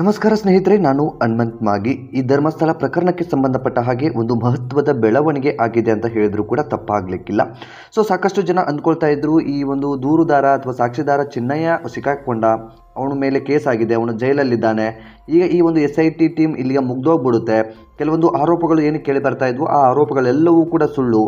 ನಮಸ್ಕಾರ ಸ್ನೇಹಿತರೆ, ನಾನು ಹನುಮಂತ್ ಮಾಗಿ. ಈ ಧರ್ಮಸ್ಥಳ ಪ್ರಕರಣಕ್ಕೆ ಸಂಬಂಧಪಟ್ಟ ಹಾಗೆ ಒಂದು ಮಹತ್ವದ ಬೆಳವಣಿಗೆ ಆಗಿದೆ ಅಂತ ಹೇಳಿದ್ರು ಕೂಡ ತಪ್ಪಾಗಲಿಕ್ಕಿಲ್ಲ. ಸೊ ಸಾಕಷ್ಟು ಜನ ಅಂದ್ಕೊಳ್ತಾ ಇದ್ರು, ಈ ಒಂದು ದೂರುದಾರ ಅಥವಾ ಸಾಕ್ಷಿದಾರ ಚಿನ್ನಯ್ಯ ಸಿಕ್ಕಾಕೊಂಡ ಅವನ ಮೇಲೆ ಕೇಸ್ ಆಗಿದೆ, ಅವನು ಜೈಲಲ್ಲಿದ್ದಾನೆ. ಈಗ ಈ ಒಂದು ಎಸ್ ಐ ಟಿ ಟೀಮ್ ಇಲ್ಲಿಗೆ ಮುಗ್ದೋಗ್ಬಿಡುತ್ತೆ. ಕೆಲವೊಂದು ಆರೋಪಗಳು ಏನು ಕೇಳಿ ಬರ್ತಾ ಇದ್ವು, ಆ ಆರೋಪಗಳೆಲ್ಲವೂ ಕೂಡ ಸುಳ್ಳು.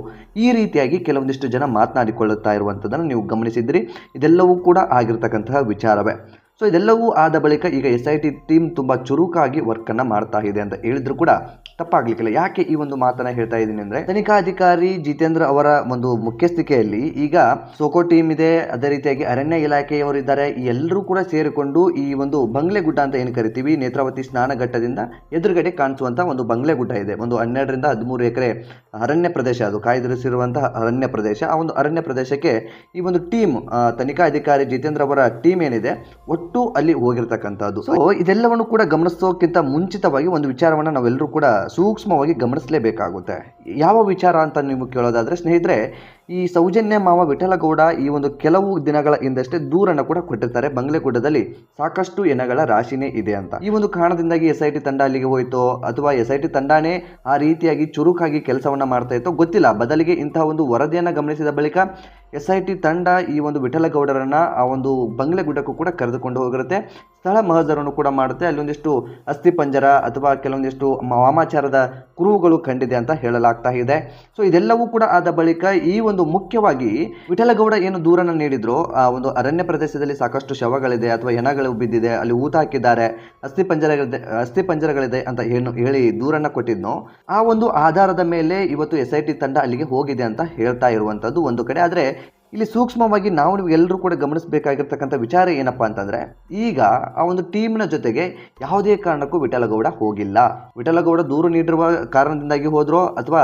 ಈ ರೀತಿಯಾಗಿ ಕೆಲವೊಂದಿಷ್ಟು ಜನ ಮಾತನಾಡಿಕೊಳ್ಳುತ್ತಾ ಇರುವಂಥದ್ದನ್ನು ನೀವು ಗಮನಿಸಿದ್ರಿ ಇದೆಲ್ಲವೂ ಕೂಡ ಆಗಿರ್ತಕ್ಕಂತಹ ವಿಚಾರವೇ. ಸೊ ಇದೆಲ್ಲವೂ ಆದ ಬಳಿಕ ಈಗ ಎಸ್ ಐ ಟಿ ಟೀಮ್ ತುಂಬ ಚುರುಕಾಗಿ ವರ್ಕನ್ನು ಮಾಡ್ತಾ ಇದೆ ಅಂತ ಹೇಳಿದ್ರು ಕೂಡ ತಪ್ಪಾಗ್ಲಿಕ್ಕಿಲ್ಲ. ಯಾಕೆ ಈ ಒಂದು ಮಾತನ್ನ ಹೇಳ್ತಾ ಇದ್ದೀನಿ ಅಂದ್ರೆ, ತನಿಖಾಧಿಕಾರಿ ಜಿತೇಂದ್ರ ಅವರ ಒಂದು ಮುಖ್ಯಸ್ಥಿಕೆಯಲ್ಲಿ ಈಗ ಸೋಕೋ ಟೀಮ್ ಇದೆ, ಅದೇ ರೀತಿಯಾಗಿ ಅರಣ್ಯ ಇಲಾಖೆಯವರು ಇದ್ದಾರೆ, ಎಲ್ಲರೂ ಕೂಡ ಸೇರಿಕೊಂಡು ಈ ಒಂದು ಬಂಗ್ಲೆ ಗುಡ್ಡ ಅಂತ ಏನು ಕರಿತೀವಿ, ನೇತ್ರಾವತಿ ಸ್ನಾನಘಟ್ಟದಿಂದ ಎದುರುಗಡೆ ಕಾಣಿಸುವಂತ ಒಂದು ಬಂಗ್ಲೆ ಗುಡ್ಡ ಇದೆ. ಒಂದು ಹನ್ನೆರಡರಿಂದ ಹದಿಮೂರು ಎಕರೆ ಅರಣ್ಯ ಪ್ರದೇಶ, ಅದು ಕಾಯ್ದಿರಿಸಿರುವಂತಹ ಅರಣ್ಯ ಪ್ರದೇಶ. ಆ ಒಂದು ಅರಣ್ಯ ಪ್ರದೇಶಕ್ಕೆ ಈ ಒಂದು ಟೀಮ್ ತನಿಖಾ ಅಧಿಕಾರಿ ಜಿತೇಂದ್ರ ಅವರ ಟೀಮ್ ಏನಿದೆ, ಒಟ್ಟು ಅಲ್ಲಿ ಹೋಗಿರ್ತಕ್ಕಂಥದ್ದು. ಸೊ ಇದೆಲ್ಲವನ್ನು ಕೂಡ ಗಮನಿಸೋಕ್ಕಿಂತ ಮುಂಚಿತವಾಗಿ ಒಂದು ವಿಚಾರವನ್ನು ನಾವೆಲ್ಲರೂ ಕೂಡ ಸೂಕ್ಷ್ಮವಾಗಿ ಗಮನಿಸಲೇಬೇಕಾಗುತ್ತೆ. ಯಾವ ವಿಚಾರ ಅಂತ ನೀವು ಕೇಳೋದಾದರೆ ಸ್ನೇಹಿತರೆ ಈ ಸೌಜನ್ಯ ಮಾವ ವಿಠಲಗೌಡ ಈ ಒಂದು ಕೆಲವು ದಿನಗಳ ಹಿಂದಷ್ಟೇ ದೂರನ್ನು ಕೂಡ ಕೊಟ್ಟಿರ್ತಾರೆ. ಬಂಗ್ಲೆಗುಡ್ಡದಲ್ಲಿ ಸಾಕಷ್ಟು ಎನಗಳ ರಾಶಿನೇ ಇದೆ ಅಂತ. ಈ ಒಂದು ಕಾರಣದಿಂದಾಗಿ ಎಸ್ ಐ ಟಿ ತಂಡ ಅಲ್ಲಿಗೆ ಹೋಯಿತೋ ಅಥವಾ ಎಸ್ ಐ ಟಿ ತಂಡನೇ ಆ ರೀತಿಯಾಗಿ ಚುರುಕಾಗಿ ಕೆಲಸವನ್ನ ಮಾಡ್ತಾ ಇತ್ತೋ ಗೊತ್ತಿಲ್ಲ. ಬದಲಿಗೆ ಇಂತಹ ಒಂದು ವರದಿಯನ್ನು ಗಮನಿಸಿದ ಬಳಿಕ ಎಸ್ ಐ ಟಿ ತಂಡ ಈ ಒಂದು ವಿಠಲಗೌಡರನ್ನ ಆ ಒಂದು ಬಂಗ್ಲೆ ಗುಡ್ಡಕ್ಕೂ ಕೂಡ ಕರೆದುಕೊಂಡು ಹೋಗಿರುತ್ತೆ. ಸ್ಥಳ ಮಹಜರನ್ನು ಕೂಡ ಮಾಡುತ್ತೆ. ಅಲ್ಲೊಂದಿಷ್ಟು ಅಸ್ಥಿ ಪಂಜರ ಅಥವಾ ಕೆಲವೊಂದಿಷ್ಟು ವಾಮಾಚಾರದ ಕುರುಹುಗಳು ಕಂಡಿದೆ ಅಂತ ಹೇಳಲಾಗ್ತಾ ಇದೆ. ಸೊ ಇದೆಲ್ಲವೂ ಕೂಡ ಆದ ಬಳಿಕ ಈ ಒಂದು ಮುಖ್ಯವಾಗಿ ವಿಠಲಗೌಡ ಏನು ದೂರನ್ನ ನೀಡಿದ್ರು, ಆ ಒಂದು ಅರಣ್ಯ ಪ್ರದೇಶದಲ್ಲಿ ಸಾಕಷ್ಟು ಶವಗಳಿದೆ ಅಥವಾ ಹೆಣಗಳು ಬಿದ್ದಿದೆ, ಅಲ್ಲಿ ಊತ ಹಾಕಿದ್ದಾರೆ, ಅಸ್ಥಿ ಪಂಜರಗಳಿದೆ ಅಸ್ಥಿ ಪಂಜರಗಳಿದೆ ಅಂತ ಏನು ಹೇಳಿ ದೂರನ್ನ ಕೊಟ್ಟಿದ್ನೋ, ಆ ಒಂದು ಆಧಾರದ ಮೇಲೆ ಇವತ್ತು ಎಸ್ ಐ ಟಿ ತಂಡ ಅಲ್ಲಿಗೆ ಹೋಗಿದೆ ಅಂತ ಹೇಳ್ತಾ ಇರುವಂತದ್ದು ಒಂದು ಕಡೆ. ಆದ್ರೆ ಇಲ್ಲಿ ಸೂಕ್ಷ್ಮವಾಗಿ ನಾವು ನೀವು ಎಲ್ಲರೂ ಕೂಡ ಗಮನಿಸಬೇಕಾಗಿರ್ತಕ್ಕಂಥ ವಿಚಾರ ಏನಪ್ಪ ಅಂತಂದ್ರೆ, ಈಗ ಆ ಒಂದು ಟೀಮ್ನ ಜೊತೆಗೆ ಯಾವುದೇ ಕಾರಣಕ್ಕೂ ವಿಠಲಗೌಡ ಹೋಗಿಲ್ಲ. ವಿಠಲಗೌಡ ದೂರು ನೀಡಿರುವ ಕಾರಣದಿಂದಾಗಿ ಹೋದರೋ ಅಥವಾ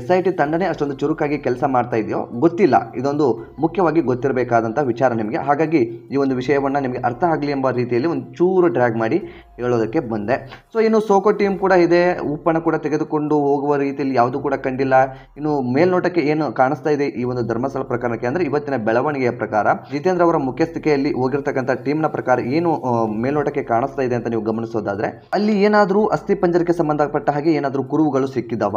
ಎಸ್ ಐ ಟಿ ತಂಡನೇ ಅಷ್ಟೊಂದು ಚುರುಕಾಗಿ ಕೆಲಸ ಮಾಡ್ತಾ ಇದೆಯೋ ಗೊತ್ತಿಲ್ಲ. ಇದೊಂದು ಮುಖ್ಯವಾಗಿ ಗೊತ್ತಿರಬೇಕಾದಂಥ ವಿಚಾರ ನಿಮಗೆ. ಹಾಗಾಗಿ ಈ ಒಂದು ವಿಷಯವನ್ನ ನಿಮಗೆ ಅರ್ಥ ಆಗಲಿ ಎಂಬ ರೀತಿಯಲ್ಲಿ ಒಂದು ಚೂರು ಡ್ರ್ಯಾಗ್ ಮಾಡಿ ಹೇಳೋದಕ್ಕೆ ಬಂದೆ. ಸೊ ಇನ್ನು ಸೋಕೋ ಟೀಮ್ ಕೂಡ ಇದೆ. ಉಪ್ಪನ್ನ ಕೂಡ ತೆಗೆದುಕೊಂಡು ಹೋಗುವ ರೀತಿಯಲ್ಲಿ ಯಾವುದು ಕೂಡ ಕಂಡಿಲ್ಲ. ಇನ್ನು ಮೇಲ್ನೋಟಕ್ಕೆ ಏನು ಕಾಣಿಸ್ತಾ ಇದೆ ಈ ಒಂದು ಧರ್ಮಸ್ಥಳ ಪ್ರಕರಣಕ್ಕೆ ಅಂದ್ರೆ ಇವತ್ತಿನ ಬೆಳವಣಿಗೆಯ ಪ್ರಕಾರ ಜಿತೇಂದ್ರ ಅವರ ಮುಖ್ಯಸ್ಥಿಕೆಯಲ್ಲಿ ಹೋಗಿರ್ತಕ್ಕಂಥ ಟೀಮ್ನ ಪ್ರಕಾರ ಏನು ಮೇಲ್ನೋಟಕ್ಕೆ ಕಾಣಿಸ್ತಾ ಇದೆ ಅಂತ ನೀವು ಗಮನಿಸೋದಾದ್ರೆ ಅಲ್ಲಿ ಏನಾದರೂ ಅಸ್ಥಿ ಪಂಜರಕ್ಕೆ ಸಂಬಂಧಪಟ್ಟ ಹಾಗೆ ಏನಾದರೂ ಕುರುವುಗಳು ಸಿಕ್ಕಿದವ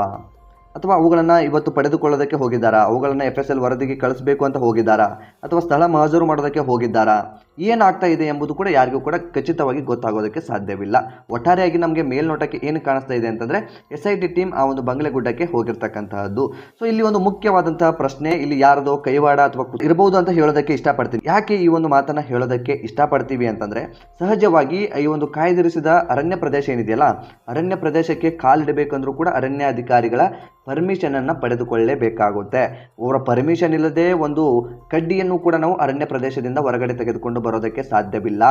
ಅಥವಾ ಅವುಗಳನ್ನು ಇವತ್ತು ಪಡೆದುಕೊಳ್ಳೋದಕ್ಕೆ ಹೋಗಿದ್ದಾರಾ? ಅವುಗಳನ್ನು ಎಫ್ ಎಸ್ ಎಲ್ ವರದಿಗೆ ಕಳಿಸಬೇಕು ಅಂತ ಹೋಗಿದ್ದಾರಾ? ಅಥವಾ ಸ್ಥಳ ಮಹಜೂರು ಮಾಡೋದಕ್ಕೆ ಹೋಗಿದ್ದಾರಾ? ಏನಾಗ್ತಾ ಇದೆ ಎಂಬುದು ಕೂಡ ಯಾರಿಗೂ ಕೂಡ ಖಚಿತವಾಗಿ ಗೊತ್ತಾಗೋದಕ್ಕೆ ಸಾಧ್ಯವಿಲ್ಲ. ಒಟ್ಟಾರೆಯಾಗಿ ನಮಗೆ ಮೇಲ್ನೋಟಕ್ಕೆ ಏನು ಕಾಣಿಸ್ತಾ ಇದೆ ಅಂತಂದರೆ ಎಸ್ ಐ ಟಿ ಟೀಮ್ ಆ ಒಂದು ಬಂಗ್ಲೆ ಗುಡ್ಡಕ್ಕೆ ಹೋಗಿರ್ತಕ್ಕಂತಹದ್ದು. ಸೊ ಇಲ್ಲಿ ಒಂದು ಮುಖ್ಯವಾದಂತಹ ಪ್ರಶ್ನೆ, ಇಲ್ಲಿ ಯಾರದೋ ಕೈವಾಡ ಅಥವಾ ಇರಬಹುದು ಅಂತ ಹೇಳೋದಕ್ಕೆ ಇಷ್ಟಪಡ್ತೀನಿ. ಯಾಕೆ ಈ ಒಂದು ಮಾತನ್ನು ಹೇಳೋದಕ್ಕೆ ಇಷ್ಟಪಡ್ತೀವಿ ಅಂತಂದರೆ, ಸಹಜವಾಗಿ ಈ ಒಂದು ಕಾಯ್ದಿರಿಸಿದ ಅರಣ್ಯ ಪ್ರದೇಶ ಏನಿದೆಯಲ್ಲ, ಅರಣ್ಯ ಪ್ರದೇಶಕ್ಕೆ ಕಾಲಿಡಬೇಕಂದ್ರೂ ಕೂಡ ಅರಣ್ಯ ಅಧಿಕಾರಿಗಳ ಪರ್ಮಿಷನ್ ಅನ್ನ ಪಡೆದುಕೊಳ್ಳಲೇಬೇಕಾಗುತ್ತೆ ಅವರ ಪರ್ಮಿಷನ್ ಇಲ್ಲದೆ ಒಂದು ಕಡ್ಡಿಯನ್ನು ಕೂಡ ನಾವು ಅರಣ್ಯ ಪ್ರದೇಶದಿಂದ ಹೊರಗಡೆ ತೆಗೆದುಕೊಂಡು ಬರೋದಕ್ಕೆ ಸಾಧ್ಯವಿಲ್ಲ.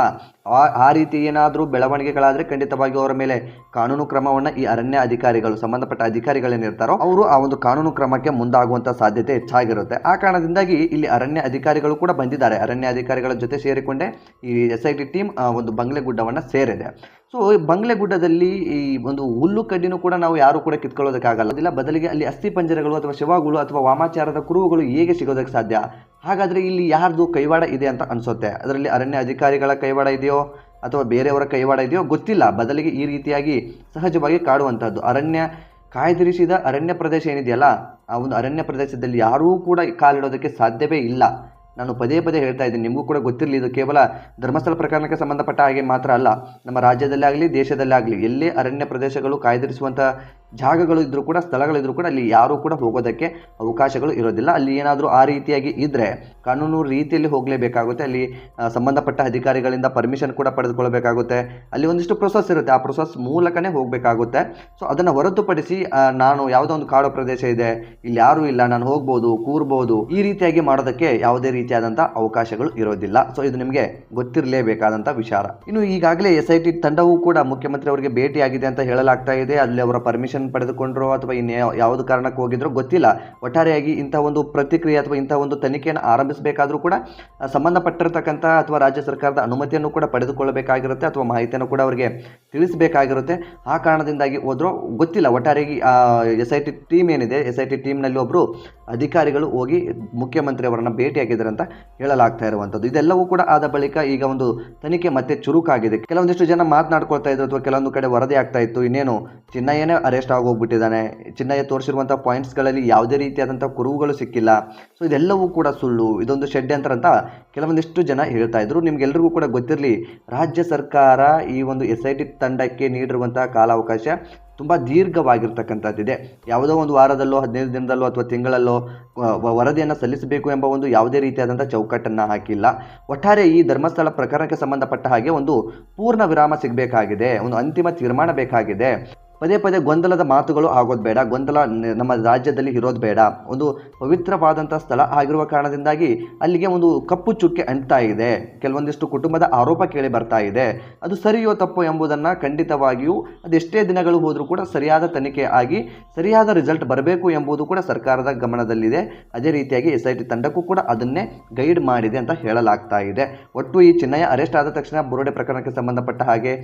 ಆ ರೀತಿ ಏನಾದರೂ ಬೆಳವಣಿಗೆಗಳಾದರೆ ಖಂಡಿತವಾಗಿ ಅವರ ಮೇಲೆ ಕಾನೂನು ಕ್ರಮವನ್ನು ಈ ಅರಣ್ಯ ಅಧಿಕಾರಿಗಳು, ಸಂಬಂಧಪಟ್ಟ ಅಧಿಕಾರಿಗಳೇನಿರ್ತಾರೋ ಅವರು ಆ ಒಂದು ಕಾನೂನು ಕ್ರಮಕ್ಕೆ ಮುಂದಾಗುವಂಥ ಸಾಧ್ಯತೆ ಹೆಚ್ಚಾಗಿರುತ್ತೆ. ಆ ಕಾರಣದಿಂದಾಗಿ ಇಲ್ಲಿ ಅರಣ್ಯ ಅಧಿಕಾರಿಗಳು ಕೂಡ ಬಂದಿದ್ದಾರೆ. ಅರಣ್ಯ ಅಧಿಕಾರಿಗಳ ಜೊತೆ ಸೇರಿಕೊಂಡೇ ಈ ಎಸ್ ಐ ಟಿ ಟೀಮ್ ಒಂದು ಬಂಗ್ಲೆ ಗುಡ್ಡವನ್ನು ಸೇರಿದೆ. ಸೊ ಬಂಗ್ಲೆ ಗುಡ್ಡದಲ್ಲಿ ಈ ಒಂದು ಹುಲ್ಲು ಕಡ್ಡಿನೂ ಕೂಡ ನಾವು ಯಾರು ಕೂಡ ಕಿತ್ಕೊಳ್ಳೋದಕ್ಕಾಗಲ್ಲ. ಬದಲಿಗೆ ಅಲ್ಲಿ ಅಸ್ಥಿ ಪಂಜರಗಳು ಅಥವಾ ಶವಗಳು ಅಥವಾ ವಾಮಾಚಾರದ ಕುರುಹುಗಳು ಹೇಗೆ ಸಿಗೋದಕ್ಕೆ ಸಾಧ್ಯ? ಹಾಗಾದ್ರೆ ಇಲ್ಲಿ ಯಾರ್ದು ಕೈವಾಡ ಇದೆ ಅಂತ ಅನ್ಸುತ್ತೆ. ಅದರಲ್ಲಿ ಅರಣ್ಯ ಅಧಿಕಾರಿಗಳ ಕೈವಾಡ ಇದೆಯೋ ಅಥವಾ ಬೇರೆಯವರ ಕೈವಾಡ ಇದೆಯೋ ಗೊತ್ತಿಲ್ಲ. ಬದಲಿಗೆ ಈ ರೀತಿಯಾಗಿ ಸಹಜವಾಗಿ ಕಾಡುವಂಥದ್ದು ಅರಣ್ಯ ಕಾಯ್ದಿರಿಸಿದ ಅರಣ್ಯ ಪ್ರದೇಶ ಏನಿದೆಯಲ್ಲ, ಆ ಒಂದು ಅರಣ್ಯ ಪ್ರದೇಶದಲ್ಲಿ ಯಾರೂ ಕೂಡ ಕಾಲಿಡೋದಕ್ಕೆ ಸಾಧ್ಯವೇ ಇಲ್ಲ. ನಾನು ಪದೇ ಪದೇ ಹೇಳ್ತಾ ಇದ್ದೀನಿ. ನಿಮಗೂ ಕೂಡ ಗೊತ್ತಿರಲಿ, ಇದು ಕೇವಲ ಧರ್ಮಸ್ಥಳ ಪ್ರಕರಣಕ್ಕೆ ಸಂಬಂಧಪಟ್ಟ ಹಾಗೆ ಮಾತ್ರ ಅಲ್ಲ. ನಮ್ಮ ರಾಜ್ಯದಲ್ಲೇ ಆಗಲಿ ದೇಶದಲ್ಲೇ ಆಗಲಿ ಎಲ್ಲೇ ಅರಣ್ಯ ಪ್ರದೇಶಗಳು ಕಾಯ್ದಿರಿಸುವಂಥ ಜಾಗಗಳು ಇದ್ರೂ ಕೂಡ ಸ್ಥಳಗಳಿದ್ರು ಕೂಡ ಅಲ್ಲಿ ಯಾರೂ ಕೂಡ ಹೋಗೋದಕ್ಕೆ ಅವಕಾಶಗಳು ಇರೋದಿಲ್ಲ. ಅಲ್ಲಿ ಏನಾದರೂ ಆ ರೀತಿಯಾಗಿ ಇದ್ದರೆ ಕಾನೂನು ರೀತಿಯಲ್ಲಿ ಹೋಗಲೇಬೇಕಾಗುತ್ತೆ. ಅಲ್ಲಿ ಸಂಬಂಧಪಟ್ಟ ಅಧಿಕಾರಿಗಳಿಂದ ಪರ್ಮಿಷನ್ ಕೂಡ ಪಡೆದುಕೊಳ್ಬೇಕಾಗುತ್ತೆ ಅಲ್ಲಿ ಒಂದಿಷ್ಟು ಪ್ರೊಸೆಸ್ ಇರುತ್ತೆ. ಆ ಪ್ರೊಸೆಸ್ ಮೂಲಕನೇ ಹೋಗಬೇಕಾಗುತ್ತೆ. ಸೊ ಅದನ್ನು ಹೊರತುಪಡಿಸಿ ನಾನು ಯಾವುದೋ ಒಂದು ಕಾಡು ಪ್ರದೇಶ ಇದೆ. ಇಲ್ಲಿ ಯಾರೂ ಇಲ್ಲ. ನಾನು ಹೋಗ್ಬೋದು, ಕೂರ್ಬೋದು, ಈ ರೀತಿಯಾಗಿ ಮಾಡೋದಕ್ಕೆ ಯಾವುದೇ ರೀತಿಯಾದಂಥ ಅವಕಾಶಗಳು ಇರೋದಿಲ್ಲ. ಸೊ ಇದು ನಿಮಗೆ ಗೊತ್ತಿರಲೇಬೇಕಾದಂಥ ವಿಚಾರ. ಇನ್ನು ಈಗಾಗಲೇ ಎಸ್ ಐ ಟಿ ತಂಡವೂ ಕೂಡ ಮುಖ್ಯಮಂತ್ರಿ ಅವರಿಗೆ ಭೇಟಿಯಾಗಿದೆ ಅಂತ ಹೇಳಲಾಗ್ತಾ ಇದೆ. ಅಲ್ಲಿ ಅವರ ಪರ್ಮಿಷನ್ ಪಡೆದುಕೊಂಡ್ರೋ ಅಥವಾ ಇನ್ನು ಯಾವುದು ಕಾರಣಕ್ಕೆ ಹೋಗಿದ್ರೋ ಗೊತ್ತಿಲ್ಲ. ಒಟ್ಟಾರೆಯಾಗಿ ಇಂಥ ಒಂದು ಪ್ರತಿಕ್ರಿಯೆ ಅಥವಾ ಇಂಥ ಒಂದು ತನಿಖೆಯನ್ನು ಆರಂಭಿಸಬೇಕಾದರೂ ಕೂಡ ಸಂಬಂಧಪಟ್ಟಿರತಕ್ಕಂಥ ಸಂಬಂಧಪಟ್ಟಿರ್ತಕ್ಕಂಥ ಅಥವಾ ರಾಜ್ಯ ಸರ್ಕಾರದ ಅನುಮತಿಯನ್ನು ಕೂಡ ಪಡೆದುಕೊಳ್ಳಬೇಕಾಗಿರುತ್ತೆ ಅಥವಾ ಮಾಹಿತಿಯನ್ನು ಕೂಡ ಅವರಿಗೆ ತಿಳಿಸಬೇಕಾಗಿರುತ್ತೆ. ಆ ಕಾರಣದಿಂದಾಗಿ ಹೋದರೂ ಗೊತ್ತಿಲ್ಲ. ಒಟ್ಟಾರೆಯಾಗಿ ಎಸ್ ಐ ಟಿ ಟೀಮ್ ಏನಿದೆ, ಎಸ್ ಐ ಟಿ ಟೀಮ್ನಲ್ಲಿ ಒಬ್ಬರು ಅಧಿಕಾರಿಗಳು ಹೋಗಿ ಮುಖ್ಯಮಂತ್ರಿ ಅವರನ್ನ ಭೇಟಿಯಾಗಿದ್ದಾರೆ ಅಂತ ಹೇಳಲಾಗ್ತಾ ಇರುವಂಥದ್ದು ಇದೆಲ್ಲವೂ ಕೂಡ ಆದ ಬಳಿಕ ಈಗ ಒಂದು ತನಿಖೆ ಮತ್ತೆ ಚುರುಕಾಗಿದೆ. ಕೆಲವೊಂದಿಷ್ಟು ಜನ ಮಾತನಾಡ್ಕೊಳ್ತಾ ಇದ್ರು ಅಥವಾ ಕೆಲವೊಂದು ಕಡೆ ವರದಿ ಆಗ್ತಾ ಇತ್ತು. ಇನ್ನೇನು ಚಿನ್ನಯ್ಯನೇ ಅರೆಸ್ಟ್ ಆಗೋಗ್ಬಿಟ್ಟಿದ್ದಾನೆ. ಚಿನ್ನಯ್ಯ ತೋರಿಸಿರುವಂಥ ಪಾಯಿಂಟ್ಸ್ಗಳಲ್ಲಿ ಯಾವುದೇ ರೀತಿಯಾದಂಥ ಕುರುಹುಗಳು ಸಿಕ್ಕಿಲ್ಲ. ಸೊ ಇದೆಲ್ಲವೂ ಕೂಡ ಸುಳ್ಳು. ಇದೊಂದು ಷಡ್ಯಂತ್ರ ಅಂತ ಕೆಲವೊಂದಿಷ್ಟು ಜನ ಹೇಳ್ತಾ ಇದ್ರು. ನಿಮ್ಗೆಲ್ರಿಗೂ ಕೂಡ ಗೊತ್ತಿರಲಿ, ರಾಜ್ಯ ಸರ್ಕಾರ ಈ ಒಂದು ಎಸ್ ಐ ಟಿ ತಂಡಕ್ಕೆ ನೀಡಿರುವಂತಹ ಕಾಲಾವಕಾಶ ತುಂಬ ದೀರ್ಘವಾಗಿರ್ತಕ್ಕಂಥದ್ದಿದೆ. ಯಾವುದೋ ಒಂದು ವಾರದಲ್ಲೋ, ಹದಿನೈದು ದಿನದಲ್ಲೋ ಅಥವಾ ತಿಂಗಳಲ್ಲೋ ವರದಿಯನ್ನು ಸಲ್ಲಿಸಬೇಕು ಎಂಬ ಒಂದು ಯಾವುದೇ ರೀತಿಯಾದಂಥ ಚೌಕಟ್ಟನ್ನು ಹಾಕಿಲ್ಲ. ಒಟ್ಟಾರೆ ಈ ಧರ್ಮಸ್ಥಳ ಪ್ರಕರಣಕ್ಕೆ ಸಂಬಂಧಪಟ್ಟ ಹಾಗೆ ಒಂದು ಪೂರ್ಣ ವಿರಾಮ ಸಿಗಬೇಕಾಗಿದೆ. ಒಂದು ಅಂತಿಮ ತೀರ್ಮಾನ ಬೇಕಾಗಿದೆ. ಪದೇ ಪದೇ ಗೊಂದಲದ ಮಾತುಗಳು ಆಗೋದು ಬೇಡ, ಗೊಂದಲ ನಮ್ಮ ರಾಜ್ಯದಲ್ಲಿ ಇರೋದು ಬೇಡ. ಒಂದು ಪವಿತ್ರವಾದಂಥ ಸ್ಥಳ ಆಗಿರುವ ಕಾರಣದಿಂದಾಗಿ ಅಲ್ಲಿಗೆ ಒಂದು ಕಪ್ಪು ಚುಕ್ಕೆ ಅಂಟ್ತಾ ಇದೆ. ಕೆಲವೊಂದಿಷ್ಟು ಕುಟುಂಬದ ಆರೋಪ ಕೇಳಿ ಬರ್ತಾ ಇದೆ. ಅದು ಸರಿಯೋ ತಪ್ಪು ಎಂಬುದನ್ನು ಖಂಡಿತವಾಗಿಯೂ ಅದೆಷ್ಟೇ ದಿನಗಳು ಹೋದರೂ ಕೂಡ ಸರಿಯಾದ ತನಿಖೆ ಆಗಿ ಸರಿಯಾದ ರಿಸಲ್ಟ್ ಬರಬೇಕು ಎಂಬುದು ಕೂಡ ಸರ್ಕಾರದ ಗಮನದಲ್ಲಿದೆ. ಅದೇ ರೀತಿಯಾಗಿ ಎಸ್ ಐ ಟಿ ತಂಡಕ್ಕೂ ಕೂಡ ಅದನ್ನೇ ಗೈಡ್ ಮಾಡಿದೆ ಅಂತ ಹೇಳಲಾಗ್ತಾ ಇದೆ. ಒಟ್ಟು ಈ ಚಿನ್ನಯ್ಯ ಅರೆಸ್ಟ್ ಆದ ತಕ್ಷಣ ಬುರುಡೆ ಪ್ರಕರಣಕ್ಕೆ ಸಂಬಂಧಪಟ್ಟ ಹಾಗೆ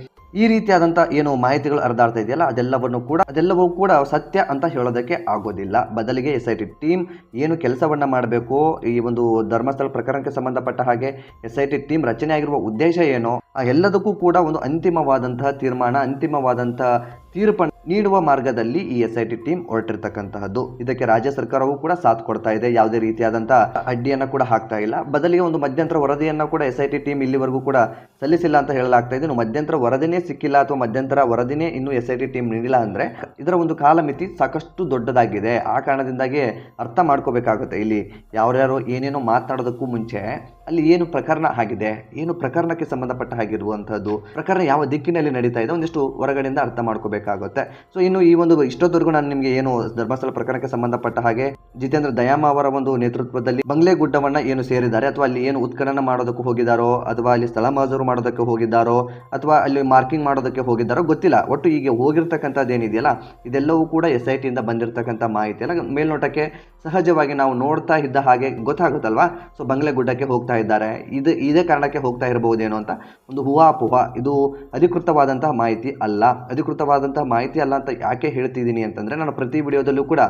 ಈ ರೀತಿಯಾದಂಥ ಏನು ಮಾಹಿತಿಗಳು ಹರಿದಾಡ್ತಾ ಇದೆಯಲ್ಲ ಅದೆಲ್ಲವನ್ನು ಕೂಡ ಅದೆಲ್ಲವೂ ಕೂಡ ಸತ್ಯ ಅಂತ ಹೇಳೋದಕ್ಕೆ ಆಗೋದಿಲ್ಲ. ಬದಲಿಗೆ ಎಸ್ ಐ ಟೀಮ್ ಏನು ಕೆಲಸವನ್ನ ಮಾಡಬೇಕು? ಈ ಒಂದು ಧರ್ಮಸ್ಥಳ ಪ್ರಕರಣಕ್ಕೆ ಸಂಬಂಧಪಟ್ಟ ಹಾಗೆ ಎಸ್ ಐ ಟೀಮ್ ರಚನೆ ಆಗಿರುವ ಉದ್ದೇಶ ಏನೋ? ಆ ಎಲ್ಲದಕ್ಕೂ ಕೂಡ ಒಂದು ಅಂತಿಮವಾದಂತಹ ತೀರ್ಮಾನ, ಅಂತಿಮವಾದಂತಹ ತೀರ್ಪನ್ನು ನೀಡುವ ಮಾರ್ಗದಲ್ಲಿ ಈ ಎಸ್ ಐ ಟಿ ಟೀಮ್ ಹೊರಟಿರ್ತಕ್ಕಂತಹದ್ದು. ಇದಕ್ಕೆ ರಾಜ್ಯ ಸರ್ಕಾರವು ಕೂಡ ಸಾಥ್ ಕೊಡ್ತಾ ಇದೆ. ಯಾವುದೇ ರೀತಿಯಾದಂತಹ ಅಡ್ಡಿಯನ್ನು ಕೂಡ ಹಾಕ್ತಾ ಇಲ್ಲ. ಬದಲಿಗೆ ಒಂದು ಮಧ್ಯಂತರ ವರದಿಯನ್ನು ಕೂಡ ಎಸ್ ಐ ಟಿ ಟೀಮ್ ಇಲ್ಲಿವರೆಗೂ ಕೂಡ ಸಲ್ಲಿಸಿಲ್ಲ ಅಂತ ಹೇಳಲಾಗ್ತಾ ಇದೆ. ಇನ್ನು ಮಧ್ಯಂತರ ವರದಿನೇ ಸಿಕ್ಕಿಲ್ಲ ಅಥವಾ ಮಧ್ಯಂತರ ವರದಿನೇ ಇನ್ನು ಎಸ್ ಐ ಟಿ ಟೀಮ್ ನೀಡಿಲ್ಲ ಅಂದರೆ ಇದರ ಒಂದು ಕಾಲಮಿತಿ ಸಾಕಷ್ಟು ದೊಡ್ಡದಾಗಿದೆ. ಆ ಕಾರಣದಿಂದಾಗಿ ಅರ್ಥ ಮಾಡ್ಕೋಬೇಕಾಗುತ್ತೆ. ಇಲ್ಲಿ ಯಾರ್ಯಾರು ಏನೇನೋ ಮಾತನಾಡೋದಕ್ಕೂ ಮುಂಚೆ ಅಲ್ಲಿ ಏನು ಪ್ರಕರಣ ಆಗಿದೆ, ಏನು ಪ್ರಕರಣಕ್ಕೆ ಸಂಬಂಧಪಟ್ಟ ಆಗಿರುವಂತಹದ್ದು ಪ್ರಕರಣ ಯಾವ ದಿಕ್ಕಿನಲ್ಲಿ ನಡೀತಾ ಇದೆ ಒಂದಿಷ್ಟು ಹೊರಗಡೆಯಿಂದ ಅರ್ಥ ಮಾಡ್ಕೋಬೇಕಾಗುತ್ತೆ. ಸೊ ಇನ್ನು ಈ ಒಂದು ಇಷ್ಟೊತ್ತವರೆಗೂ ನಾನು ನಿಮಗೆ ಏನು ಧರ್ಮಸ್ಥಳ ಪ್ರಕರಣಕ್ಕೆ ಸಂಬಂಧಪಟ್ಟ ಹಾಗೆ ಜಿತೇಂದ್ರ ದಯಾಮ ಅವರ ಒಂದು ನೇತೃತ್ವದಲ್ಲಿ ಬಂಗ್ಲೆ ಗುಡ್ಡವನ್ನ ಏನು ಸೇರಿದ್ದಾರೆ, ಅಥವಾ ಅಲ್ಲಿ ಏನು ಉತ್ಖನನ ಮಾಡೋದಕ್ಕೆ ಹೋಗಿದ್ದಾರೋ, ಅಥವಾ ಅಲ್ಲಿ ಸ್ಥಳ ಮಾಜೂರು ಮಾಡೋದಕ್ಕೆ ಹೋಗಿದ್ದಾರೋ, ಅಥವಾ ಅಲ್ಲಿ ಮಾರ್ಕಿಂಗ್ ಮಾಡೋದಕ್ಕೆ ಹೋಗಿದ್ದಾರೋ ಗೊತ್ತಿಲ್ಲ. ಒಟ್ಟು ಹೀಗೆ ಹೋಗಿರ್ತಕ್ಕಂಥದ್ದು ಏನಿದೆಯಲ್ಲ, ಇದೆಲ್ಲವೂ ಕೂಡ ಎಸ್ ಐ ಟಿಯಿಂದ ಬಂದಿರತಕ್ಕಂಥ ಮಾಹಿತಿ. ಅಲ್ಲ, ಮೇಲ್ನೋಟಕ್ಕೆ ಸಹಜವಾಗಿ ನಾವು ನೋಡ್ತಾ ಇದ್ದ ಹಾಗೆ ಗೊತ್ತಾಗುತ್ತಲ್ವಾ? ಸೊ ಬಂಗ್ಲೆ ಗುಡ್ಡಕ್ಕೆ ಹೋಗ್ತಾ ಇದ್ದಾರೆ. ಇದು ಇದೇ ಕಾರಣಕ್ಕೆ ಹೋಗ್ತಾ ಇರಬಹುದೇನೋ ಅಂತ ಒಂದು ಹೂವಾಪುಹ ಇದು ಅಧಿಕೃತವಾದಂತಹ ಮಾಹಿತಿ ಅಲ್ಲ. ಅಧಿಕೃತವಾದಂತಹ ಮಾಹಿತಿ ಅಲ್ಲ ಅಂತ ಯಾಕೆ ಹೇಳ್ತಿದ್ದೀನಿ ಅಂತಂದ್ರೆ ನಾನು ಪ್ರತಿ ವಿಡಿಯೋದಲ್ಲೂ ಕೂಡ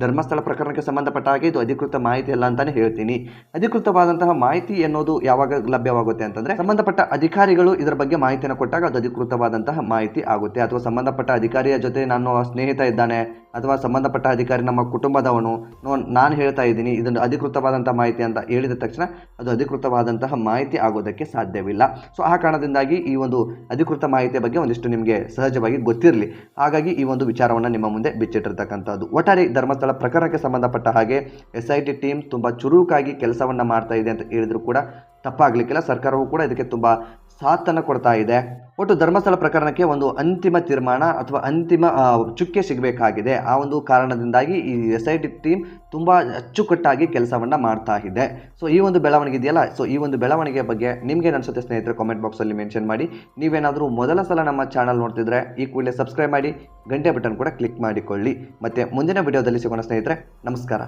ಧರ್ಮಸ್ಥಳ ಪ್ರಕರಣಕ್ಕೆ ಸಂಬಂಧಪಟ್ಟ ಹಾಗೆ ಇದು ಅಧಿಕೃತ ಮಾಹಿತಿ ಅಲ್ಲ ಅಂತಾನೆ ಹೇಳ್ತೀನಿ. ಅಧಿಕೃತವಾದಂತಹ ಮಾಹಿತಿ ಎನ್ನುವುದು ಯಾವಾಗ ಲಭ್ಯವಾಗುತ್ತೆ ಅಂತಂದ್ರೆ ಸಂಬಂಧಪಟ್ಟ ಅಧಿಕಾರಿಗಳು ಇದರ ಬಗ್ಗೆ ಮಾಹಿತಿಯನ್ನು ಕೊಟ್ಟಾಗ ಅದು ಅಧಿಕೃತವಾದಂತಹ ಮಾಹಿತಿ ಆಗುತ್ತೆ. ಅಥವಾ ಸಂಬಂಧಪಟ್ಟ ಅಧಿಕಾರಿಯ ಜೊತೆ ನಾನು ಸ್ನೇಹಿತ ಇದ್ದಾನೆ ಅಥವಾ ಸಂಬಂಧಪಟ್ಟ ಅಧಿಕಾರಿ ನಮ್ಮ ಕುಟುಂಬದವನು. ನಾನು ಹೇಳ್ತಾ ಇದ್ದೀನಿ ಇದನ್ನು ಅಧಿಕೃತವಾದಂತಹ ಮಾಹಿತಿ ಅಂತ ಹೇಳಿದ ತಕ್ಷಣ ಅದು ಅಧಿಕೃತವಾದಂತಹ ಮಾಹಿತಿ ಆಗೋದಕ್ಕೆ ಸಾಧ್ಯವಿಲ್ಲ. ಸೊ ಆ ಕಾರಣದಿಂದಾಗಿ ಈ ಒಂದು ಅಧಿಕೃತ ಮಾಹಿತಿಯ ಬಗ್ಗೆ ಒಂದಿಷ್ಟು ನಿಮಗೆ ಸಹಜವಾಗಿ ಗೊತ್ತಿರಲಿ. ಹಾಗಾಗಿ ಈ ಒಂದು ವಿಚಾರವನ್ನು ನಿಮ್ಮ ಮುಂದೆ ಬಿಚ್ಚಿಟ್ಟಿರ್ತಕ್ಕಂಥದ್ದು. ಒಟ್ಟಾರೆ ಧರ್ಮಸ್ಥಳ ಪ್ರಕರಣಕ್ಕೆ ಸಂಬಂಧಪಟ್ಟ ಹಾಗೆ ಎಸ್ ಐ ಟಿ ಟೀಮ್ ತುಂಬ ಚುರುಕಾಗಿ ಕೆಲಸವನ್ನು ಮಾಡ್ತಾ ಇದೆ ಅಂತ ಹೇಳಿದ್ರು ಕೂಡ ತಪ್ಪಾಗಲಿಕ್ಕಿಲ್ಲ. ಸರ್ಕಾರವು ಕೂಡ ಇದಕ್ಕೆ ತುಂಬ ಸಾಥನ್ನು ಕೊಡ್ತಾ ಇದೆ. ಒಟ್ಟು ಧರ್ಮಸ್ಥಳ ಪ್ರಕರಣಕ್ಕೆ ಒಂದು ಅಂತಿಮ ತೀರ್ಮಾನ ಅಥವಾ ಅಂತಿಮ ಚುಕ್ಕೆ ಸಿಗಬೇಕಾಗಿದೆ. ಆ ಒಂದು ಕಾರಣದಿಂದಾಗಿ ಈ ಎಸ್ ಐ ಟಿ ಟೀಮ್ ತುಂಬ ಅಚ್ಚುಕಟ್ಟಾಗಿ ಕೆಲಸವನ್ನು ಮಾಡ್ತಾ ಇದೆ. ಸೊ ಈ ಒಂದು ಬೆಳವಣಿಗೆ ಇದೆಯಲ್ಲ? ಸೊ ಈ ಒಂದು ಬೆಳವಣಿಗೆ ಬಗ್ಗೆ ನಿಮಗೆ ಅನಿಸುತ್ತೆ ಸ್ನೇಹಿತರೆ ಕಾಮೆಂಟ್ ಬಾಕ್ಸಲ್ಲಿ ಮೆನ್ಷನ್ ಮಾಡಿ. ನೀವೇನಾದರೂ ಮೊದಲ ಸಲ ನಮ್ಮ ಚಾನಲ್ ನೋಡ್ತಿದ್ರೆ ಈ ಕೂಡಲೇ ಸಬ್ಸ್ಕ್ರೈಬ್ ಮಾಡಿ. ಗಂಟೆ ಬಟನ್ ಕೂಡ ಕ್ಲಿಕ್ ಮಾಡಿಕೊಳ್ಳಿ. ಮತ್ತು ಮುಂದಿನ ವಿಡಿಯೋದಲ್ಲಿ ಸಿಗೋಣ ಸ್ನೇಹಿತರೆ. ನಮಸ್ಕಾರ.